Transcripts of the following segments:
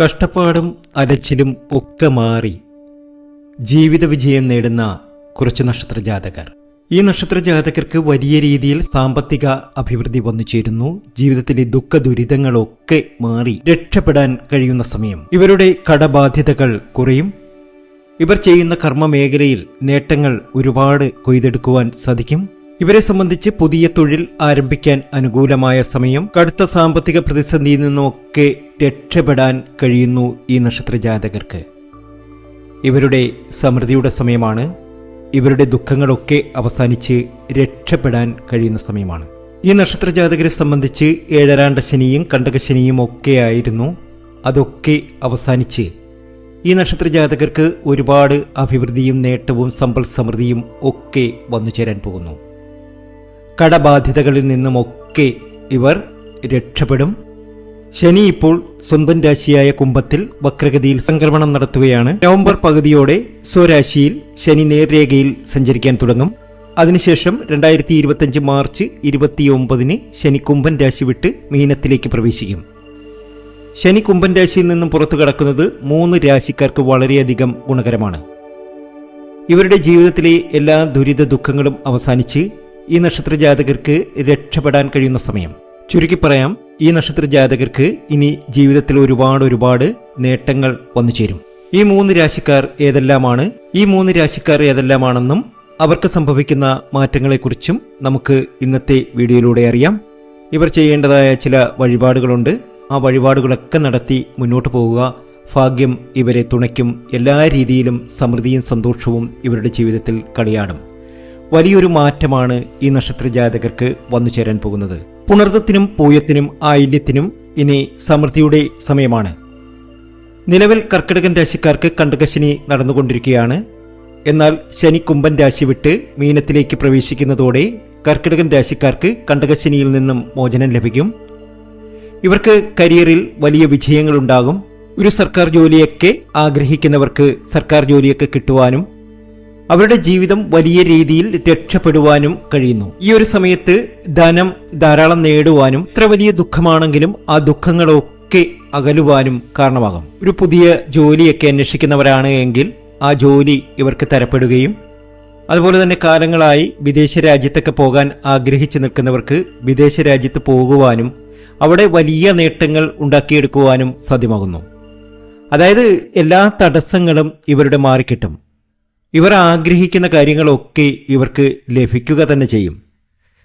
കഷ്ടപ്പാടും അലച്ചിലും ഒക്കെ മാറി ജീവിത വിജയം നേടുന്ന കുറച്ച് നക്ഷത്ര ജാതകർ ഈ നക്ഷത്ര ജാതകർക്ക് വലിയ രീതിയിൽ സാമ്പത്തിക അഭിവൃദ്ധി വന്നു ചേരുന്നു. ജീവിതത്തിലെ ദുഃഖ ദുരിതങ്ങളൊക്കെ മാറി രക്ഷപ്പെടാൻ കഴിയുന്ന സമയം. ഇവരുടെ കടബാധ്യതകൾ കുറയും. ഇവർ ചെയ്യുന്ന കർമ്മ മേഖലയിൽ നേട്ടങ്ങൾ ഒരുപാട് കൊയ്തെടുക്കുവാൻ സാധിക്കും. ഇവരെ സംബന്ധിച്ച് പുതിയ തൊഴിൽ ആരംഭിക്കാൻ അനുകൂലമായ സമയം കടുത്ത സാമ്പത്തിക പ്രതിസന്ധിയിൽ നിന്നൊക്കെ രക്ഷപ്പെടാൻ കഴിയുന്നു ഈ നക്ഷത്ര ജാതകർക്ക്. ഇവരുടെ സമൃദ്ധിയുടെ സമയമാണ്. ഇവരുടെ ദുഃഖങ്ങളൊക്കെ അവസാനിച്ച് രക്ഷപ്പെടാൻ കഴിയുന്ന സമയമാണ്. ഈ നക്ഷത്ര ജാതകരെ സംബന്ധിച്ച് ഏഴരാണ്ട ശനിയും കണ്ടകശനിയും ഒക്കെ ആയിരുന്നു. അതൊക്കെ അവസാനിച്ച് ഈ നക്ഷത്ര ജാതകർക്ക് ഒരുപാട് അഭിവൃദ്ധിയും നേട്ടവും സമ്പൽ സമൃദ്ധിയും ഒക്കെ വന്നു ചേരാൻ പോകുന്നു. കടബാധ്യതകളിൽ നിന്നുമൊക്കെ ഇവർ രക്ഷപ്പെടും. ശനി ഇപ്പോൾ സ്വന്തം രാശിയായ കുംഭത്തിൽ വക്രഗതിയിൽ സംക്രമണം നടത്തുകയാണ്. നവംബർ പകുതിയോടെ സ്വരാശിയിൽ ശനി നേർരേഖയിൽ സഞ്ചരിക്കാൻ തുടങ്ങും. അതിനുശേഷം രണ്ടായിരത്തി ഇരുപത്തിയഞ്ച് മാർച്ച് ഇരുപത്തിയൊമ്പതിന് ശനി കുംഭൻ രാശി വിട്ട് മീനത്തിലേക്ക് പ്രവേശിക്കും. ശനി കുംഭൻ രാശിയിൽ നിന്നും പുറത്തു കടക്കുന്നത് മൂന്ന് രാശിക്കാർക്ക് വളരെയധികം ഗുണകരമാണ്. ഇവരുടെ ജീവിതത്തിലെ എല്ലാ ദുരിത ദുഃഖങ്ങളും അവസാനിച്ച് ഈ നക്ഷത്ര ജാതകർക്ക് രക്ഷപ്പെടാൻ കഴിയുന്ന സമയം. ചുരുക്കി പറയാം ഈ നക്ഷത്ര ജാതകർക്ക് ഇനി ജീവിതത്തിൽ ഒരുപാട് ഒരുപാട് നേട്ടങ്ങൾ വന്നു ചേരും. ഈ മൂന്ന് രാശിക്കാർ ഏതെല്ലാമാണ്? ഈ മൂന്ന് രാശിക്കാർ ഏതെല്ലാമാണെന്നും അവർക്ക് സംഭവിക്കുന്ന മാറ്റങ്ങളെക്കുറിച്ചും നമുക്ക് ഇന്നത്തെ വീഡിയോയിലൂടെ അറിയാം. ഇവർ ചെയ്യേണ്ടതായ ചില വഴിപാടുകളുണ്ട്. ആ വഴിപാടുകളൊക്കെ നടത്തി മുന്നോട്ട് പോവുക. ഭാഗ്യം ഇവരെ തുണയ്ക്കും. എല്ലാ രീതിയിലും സമൃദ്ധിയും സന്തോഷവും ഇവരുടെ ജീവിതത്തിൽ കളിയാടും. വലിയൊരു മാറ്റമാണ് ഈ നക്ഷത്ര ജാതകർക്ക് വന്നു ചേരാൻ പോകുന്നത്. പുണർത്തത്തിനും പൂയത്തിനും ആയില്യത്തിനും ഇനി സമൃദ്ധിയുടെ സമയമാണ്. നിലവിൽ കർക്കിടകൻ രാശിക്കാർക്ക് കണ്ടകശനി നടന്നുകൊണ്ടിരിക്കുകയാണ്. എന്നാൽ ശനി കുംഭൻ രാശി വിട്ട് മീനത്തിലേക്ക് പ്രവേശിക്കുന്നതോടെ കർക്കിടകൻ രാശിക്കാർക്ക് കണ്ടകശനിയിൽ നിന്നും മോചനം ലഭിക്കും. ഇവർക്ക് കരിയറിൽ വലിയ വിജയങ്ങളുണ്ടാകും. ഒരു സർക്കാർ ജോലിയൊക്കെ ആഗ്രഹിക്കുന്നവർക്ക് സർക്കാർ ജോലിയൊക്കെ കിട്ടുവാനും അവരുടെ ജീവിതം വലിയ രീതിയിൽ രക്ഷപ്പെടുവാനും കഴിയുന്നു. ഈ ഒരു സമയത്ത് ധനം ധാരാളം നേടുവാനും ഇത്ര വലിയ ദുഃഖമാണെങ്കിലും ആ ദുഃഖങ്ങളൊക്കെ അകലുവാനും കാരണമാകും. ഒരു പുതിയ ജോലിയൊക്കെ അന്വേഷിക്കുന്നവരാണ് എങ്കിൽ ആ ജോലി ഇവർക്ക് തരപ്പെടുകയും അതുപോലെ തന്നെ കാലങ്ങളായി വിദേശ രാജ്യത്തൊക്കെ പോകാൻ ആഗ്രഹിച്ചു നിൽക്കുന്നവർക്ക് വിദേശ രാജ്യത്ത് പോകുവാനും അവിടെ വലിയ നേട്ടങ്ങൾ ഉണ്ടാക്കിയെടുക്കുവാനും സാധ്യമാകുന്നു. അതായത് എല്ലാ തടസ്സങ്ങളും ഇവരുടെ മാറിക്കിട്ടും. ഇവർ ആഗ്രഹിക്കുന്ന കാര്യങ്ങളൊക്കെ ഇവർക്ക് ലഭിക്കുക തന്നെ ചെയ്യും.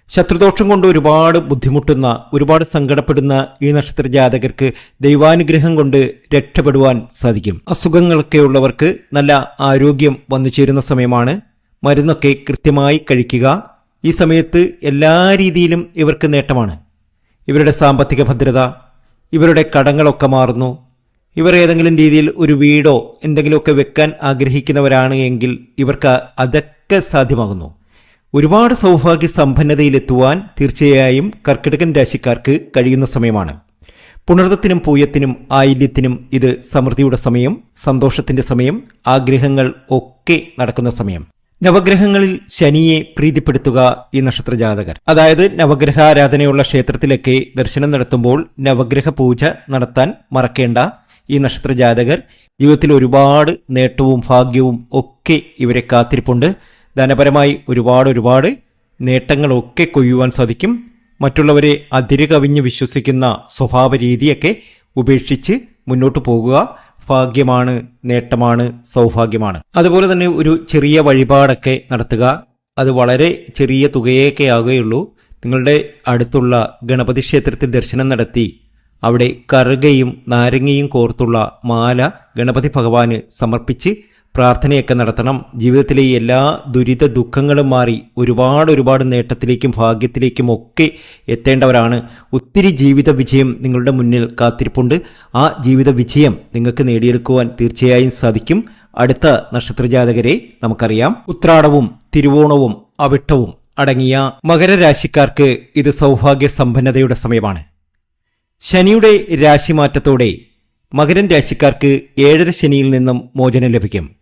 ശത്രുദോഷം കൊണ്ട് ഒരുപാട് ബുദ്ധിമുട്ടുന്ന ഒരുപാട് സങ്കടപ്പെടുന്ന ഈ നക്ഷത്ര ജാതകർക്ക് ദൈവാനുഗ്രഹം കൊണ്ട് രക്ഷപ്പെടുവാൻ സാധിക്കും. അസുഖങ്ങളൊക്കെ ഉള്ളവർക്ക് നല്ല ആരോഗ്യം വന്നു ചേരുന്ന സമയമാണ്. മരുന്നൊക്കെ കൃത്യമായി കഴിക്കുക. ഈ സമയത്ത് എല്ലാ രീതിയിലും ഇവർക്ക് നേട്ടമാണ്. ഇവരുടെ സാമ്പത്തിക ഭദ്രത ഇവരുടെ കടങ്ങളൊക്കെ മാറുന്നു. ഇവർ ഏതെങ്കിലും രീതിയിൽ ഒരു വീടോ എന്തെങ്കിലുമൊക്കെ വെക്കാൻ ആഗ്രഹിക്കുന്നവരാണ് എങ്കിൽ ഇവർക്ക് അതൊക്കെ സാധ്യമാകുന്നു. ഒരുപാട് സൗഭാഗ്യ സമ്പന്നതയിലെത്തുവാൻ തീർച്ചയായും കർക്കിടകൻ രാശിക്കാർക്ക് കഴിയുന്ന സമയമാണ്. പുണർത്തത്തിനും പൂയത്തിനും ആയില്യത്തിനും ഇത് സമൃദ്ധിയുടെ സമയം സന്തോഷത്തിന്റെ സമയം ആഗ്രഹങ്ങൾ ഒക്കെ നടക്കുന്ന സമയം. നവഗ്രഹങ്ങളിൽ ശനിയെ പ്രീതിപ്പെടുത്തുക ഈ നക്ഷത്ര ജാതകർ അതായത് നവഗ്രഹാരാധനയുള്ള ക്ഷേത്രത്തിലൊക്കെ ദർശനം നടത്തുമ്പോൾ നവഗ്രഹ പൂജ നടത്താൻ മറക്കേണ്ട ഈ നക്ഷത്രജാതകർ ജീവിതത്തിൽ ഒരുപാട് നേട്ടവും ഭാഗ്യവും ഒക്കെ ഇവരെ കാത്തിരിപ്പുണ്ട്. ധനപരമായി ഒരുപാട് ഒരുപാട് നേട്ടങ്ങളൊക്കെ കൊയ്യുവാൻ സാധിക്കും. മറ്റുള്ളവരെ അതിരുകവിഞ്ഞ് വിശ്വസിക്കുന്ന സ്വഭാവ രീതിയൊക്കെ ഉപേക്ഷിച്ച് മുന്നോട്ട് പോകുക. ഭാഗ്യമാണ് നേട്ടമാണ് സൗഭാഗ്യമാണ്. അതുപോലെ തന്നെ ഒരു ചെറിയ വഴിപാടൊക്കെ നടത്തുക. അത് വളരെ ചെറിയ തുകയൊക്കെ ആകുകയുള്ളൂ. നിങ്ങളുടെ അടുത്തുള്ള ഗണപതി ക്ഷേത്രത്തിൽ ദർശനം നടത്തി അവിടെ കറുകയും നാരങ്ങയും കോർത്തുള്ള മാല ഗണപതി ഭഗവാന് സമർപ്പിച്ച് പ്രാർത്ഥനയൊക്കെ നടത്തണം. ജീവിതത്തിലെ എല്ലാ ദുരിത ദുഃഖങ്ങളും മാറി ഒരുപാട് ഒരുപാട് നേട്ടത്തിലേക്കും ഭാഗ്യത്തിലേക്കും ഒക്കെ എത്തേണ്ടവരാണ്. ഒത്തിരി ജീവിത വിജയം നിങ്ങളുടെ മുന്നിൽ കാത്തിരിപ്പുണ്ട്. ആ ജീവിത വിജയം നിങ്ങൾക്ക് നേടിയെടുക്കുവാൻ തീർച്ചയായും സാധിക്കും. അടുത്ത നക്ഷത്രജാതകരെ നമുക്കറിയാം. ഉത്രാടവും തിരുവോണവും അവിട്ടവും അടങ്ങിയ മകരരാശിക്കാർക്ക് ഇത് സൗഭാഗ്യ സമ്പന്നതയുടെ സമയമാണ്. ശനിയുടെ രാശിമാറ്റത്തോടെ മകരൻ രാശിക്കാർക്ക് ഏഴര ശനിയിൽ നിന്നും മോചനം ലഭിക്കും.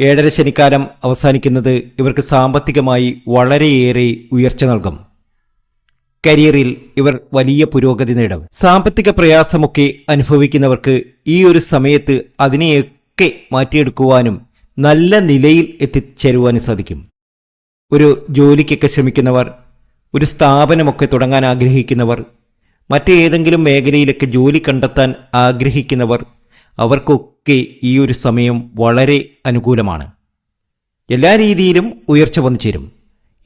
ഏഴര ശനിക്കാലം അവസാനിക്കുന്നത് ഇവർക്ക് സാമ്പത്തികമായി വളരെയേറെ ഉയർച്ച നൽകും. കരിയറിൽ ഇവർ വലിയ പുരോഗതി നേടും. സാമ്പത്തിക പ്രയാസമൊക്കെ അനുഭവിക്കുന്നവർക്ക് ഈ ഒരു സമയത്ത് അതിനെയൊക്കെ മാറ്റിയെടുക്കുവാനും നല്ല നിലയിൽ എത്തിച്ചേരുവാനും സാധിക്കും. ഒരു ജോലിക്കൊക്കെ ശ്രമിക്കുന്നവർ ഒരു സ്ഥാപനമൊക്കെ തുടങ്ങാൻ ആഗ്രഹിക്കുന്നവർ മറ്റേതെങ്കിലും മേഖലയിലൊക്കെ ജോലി കണ്ടെത്താൻ ആഗ്രഹിക്കുന്നവർ അവർക്കൊക്കെ ഈ ഒരു സമയം വളരെ അനുകൂലമാണ്. എല്ലാ രീതിയിലും ഉയർച്ച വന്നു ചേരും.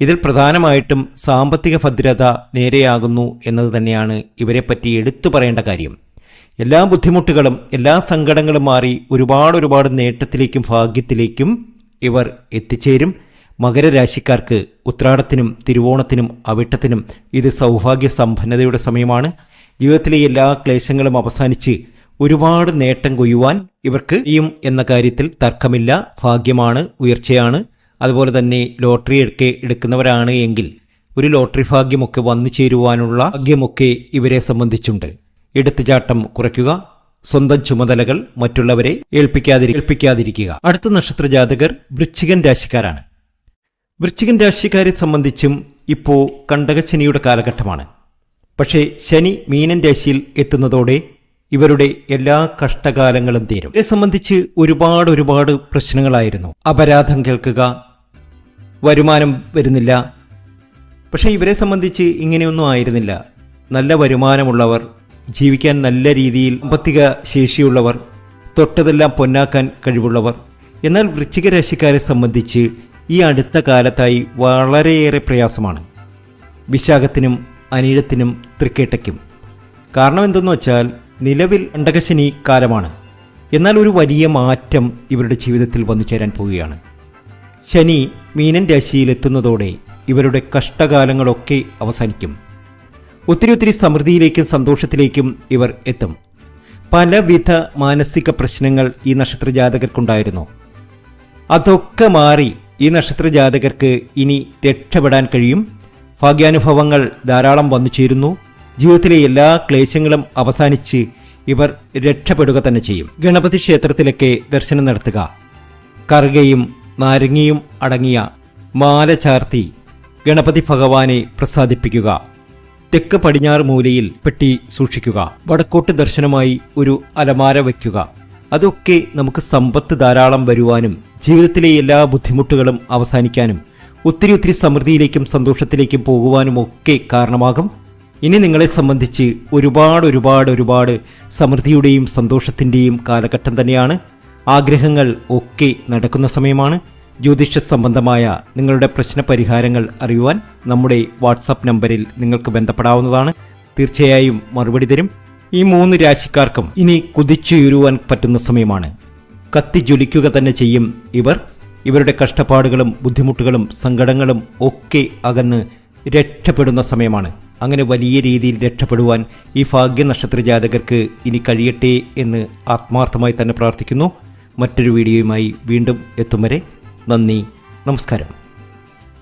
ഇതിൽ പ്രധാനമായിട്ടും സാമ്പത്തിക ഭദ്രത നേരെയാകുന്നു എന്നത് തന്നെയാണ് ഇവരെപ്പറ്റി എടുത്തു പറയേണ്ട കാര്യം. എല്ലാ ബുദ്ധിമുട്ടുകളും എല്ലാ സങ്കടങ്ങളും മാറി ഒരുപാട് ഒരുപാട് നേട്ടത്തിലേക്കും ഭാഗ്യത്തിലേക്കും ഇവർ എത്തിച്ചേരും. മകരരാശിക്കാർക്ക് ഉത്രാടത്തിനും തിരുവോണത്തിനും അവിട്ടത്തിനും ഇത് സൗഭാഗ്യ സമ്പന്നതയുടെ സമയമാണ്. ജീവിതത്തിലെ എല്ലാ ക്ലേശങ്ങളും അവസാനിച്ച് ഒരുപാട് നേട്ടം കൊയ്യുവാൻ ഇവർക്ക് ചെയ്യും എന്ന കാര്യത്തിൽ തർക്കമില്ല. ഭാഗ്യമാണ് ഉയർച്ചയാണ്. അതുപോലെ തന്നെ ലോട്ടറി ഒക്കെ എടുക്കുന്നവരാണ് എങ്കിൽ ഒരു ലോട്ടറി ഭാഗ്യമൊക്കെ വന്നു ചേരുവാനുള്ള ഭാഗ്യമൊക്കെ ഇവരെ സംബന്ധിച്ചുണ്ട്. എടുത്തുചാട്ടം കുറയ്ക്കുക സ്വന്തം ചുമതലകൾ മറ്റുള്ളവരെ ഏൽപ്പിക്കാതിരി ഏൽപ്പിക്കാതിരിക്കുക. അടുത്ത നക്ഷത്ര ജാതകർ വൃശ്ചികൻ രാശിക്കാരാണ്. വൃശ്ചികൻ രാശിക്കാരെ സംബന്ധിച്ചും ഇപ്പോൾ കണ്ടകശനിയുടെ കാലഘട്ടമാണ്. പക്ഷേ ശനി മീനൻ രാശിയിൽ എത്തുന്നതോടെ ഇവരുടെ എല്ലാ കഷ്ടകാലങ്ങളും തീരും. ഇതേ സംബന്ധിച്ച് ഒരുപാട് ഒരുപാട് പ്രശ്നങ്ങളായിരുന്നു. അപരാധം കേൾക്കുക വരുമാനം വരുന്നില്ല. പക്ഷേ ഇവരെ സംബന്ധിച്ച് ഇങ്ങനെയൊന്നും ആയിരുന്നില്ല. നല്ല വരുമാനമുള്ളവർ ജീവിക്കാൻ നല്ല രീതിയിൽ സാമ്പത്തിക ശേഷിയുള്ളവർ തൊട്ടതെല്ലാം പൊന്നാക്കാൻ കഴിവുള്ളവർ. എന്നാൽ വൃശ്ചിക രാശിക്കാരെ സംബന്ധിച്ച് ഈ അടുത്ത കാലത്തായി വളരെയേറെ പ്രയാസമാണ്. വിശാഖത്തിനും അനിഴത്തിനും തൃക്കേട്ടയ്ക്കും. കാരണം എന്തെന്ന് വെച്ചാൽ നിലവിൽ അണ്ടകശനി കാലമാണ്. എന്നാൽ ഒരു വലിയ മാറ്റം ഇവരുടെ ജീവിതത്തിൽ വന്നു ചേരാൻ പോവുകയാണ്. ശനി മീനൻ രാശിയിലെത്തുന്നതോടെ ഇവരുടെ കഷ്ടകാലങ്ങളൊക്കെ അവസാനിക്കും. ഒത്തിരി ഒത്തിരി സമൃദ്ധിയിലേക്കും സന്തോഷത്തിലേക്കും ഇവർ എത്തും. പലവിധ മാനസിക പ്രശ്നങ്ങൾ ഈ നക്ഷത്ര ജാതകർക്കുണ്ടായിരുന്നു അതൊക്കെ മാറി ഈ നക്ഷത്ര ജാതകർക്ക് ഇനി രക്ഷപ്പെടാൻ കഴിയും. ഭാഗ്യാനുഭവങ്ങൾ ധാരാളം വന്നു ചേരുന്നു. ജീവിതത്തിലെ എല്ലാ ക്ലേശങ്ങളും അവസാനിച്ച് ഇവർ രക്ഷപ്പെടുക തന്നെ ചെയ്യും. ഗണപതി ക്ഷേത്രത്തിലൊക്കെ ദർശനം നടത്തുക. കറുകയും നാരങ്ങയും അടങ്ങിയ മാല ചാർത്തി ഗണപതി ഭഗവാനെ പ്രസാദിപ്പിക്കുക. തെക്ക് പടിഞ്ഞാറ് മൂലയിൽ പെട്ടി സൂക്ഷിക്കുക. വടക്കോട്ട് ദർശനമായി ഒരു അലമാര വയ്ക്കുക. അതൊക്കെ നമുക്ക് സമ്പത്ത് ധാരാളം വരുവാനും ജീവിതത്തിലെ എല്ലാ ബുദ്ധിമുട്ടുകളും അവസാനിക്കാനും ഒത്തിരി ഒത്തിരി സമൃദ്ധിയിലേക്കും സന്തോഷത്തിലേക്കും പോകുവാനും ഒക്കെ കാരണമാകും. ഇനി നിങ്ങളെ സംബന്ധിച്ച് ഒരുപാട് ഒരുപാട് ഒരുപാട് സമൃദ്ധിയുടെയും സന്തോഷത്തിന്റെയും കാലഘട്ടം തന്നെയാണ്. ആഗ്രഹങ്ങൾ ഒക്കെ നടക്കുന്ന സമയമാണ്. ജ്യോതിഷ സംബന്ധമായ നിങ്ങളുടെ പ്രശ്ന പരിഹാരങ്ങൾ അറിയുവാൻ നമ്മുടെ വാട്സാപ്പ് നമ്പറിൽ നിങ്ങൾക്ക് ബന്ധപ്പെടാവുന്നതാണ്. തീർച്ചയായും മറുപടി തരും. ഈ മൂന്ന് രാശിക്കാർക്കും ഇനി കുതിച്ചുയരുവാൻ പറ്റുന്ന സമയമാണ്. കത്തിജ്വലിക്കുക തന്നെ ചെയ്യും ഇവർ. ഇവരുടെ കഷ്ടപ്പാടുകളും ബുദ്ധിമുട്ടുകളും സങ്കടങ്ങളും ഒക്കെ അകന്ന് രക്ഷപ്പെടുന്ന സമയമാണ്. അങ്ങനെ വലിയ രീതിയിൽ രക്ഷപ്പെടുവാൻ ഈ ഭാഗ്യ നക്ഷത്ര ജാതകർക്ക് ഇനി കഴിയട്ടെ എന്ന് ആത്മാർത്ഥമായി തന്നെ പ്രാർത്ഥിക്കുന്നു. മറ്റൊരു വീഡിയോയുമായി വീണ്ടും എത്തും വരെ നന്ദി നമസ്കാരം.